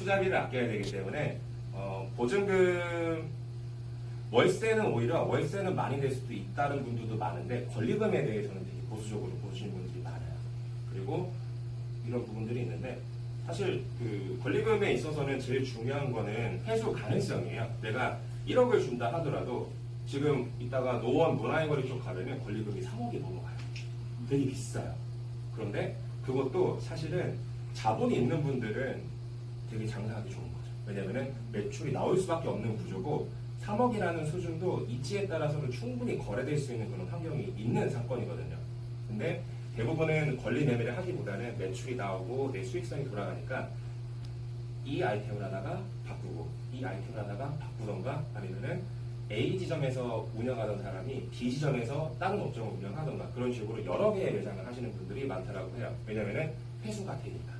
투자비를 아껴야 되기 때문에 어, 보증금 월세는 오히려 월세는 많이 낼 수도 있다는 분들도 많은데 권리금에 대해서는 되게 보수적으로 보시는 분들이 많아요. 그리고 이런 부분들이 있는데 사실 그 권리금에 있어서는 제일 중요한 거는 회수 가능성이에요. 내가 1억을 준다 하더라도 지금 이따가 노원 문화의 거리 쪽 가려면 권리금이 3억이 넘어가요. 되게 비싸요. 그런데 그것도 사실은 자본이 있는 분들은 되게 장사하기 좋은 거죠. 왜냐면은 매출이 나올 수밖에 없는 구조고 3억이라는 수준도 입지에 따라서는 충분히 거래될 수 있는 그런 환경이 있는 사건이거든요. 근데 대부분은 권리 매매를 하기보다는 매출이 나오고 내 수익성이 돌아가니까 이 아이템을 하다가 바꾸고 이 아이템을 하다가 바꾸던가 아니면은 A 지점에서 운영하던 사람이 B 지점에서 다른 업종을 운영하던가 그런 식으로 여러 개의 매장을 하시는 분들이 많다라고 해요. 왜냐면은 회수가 되니까.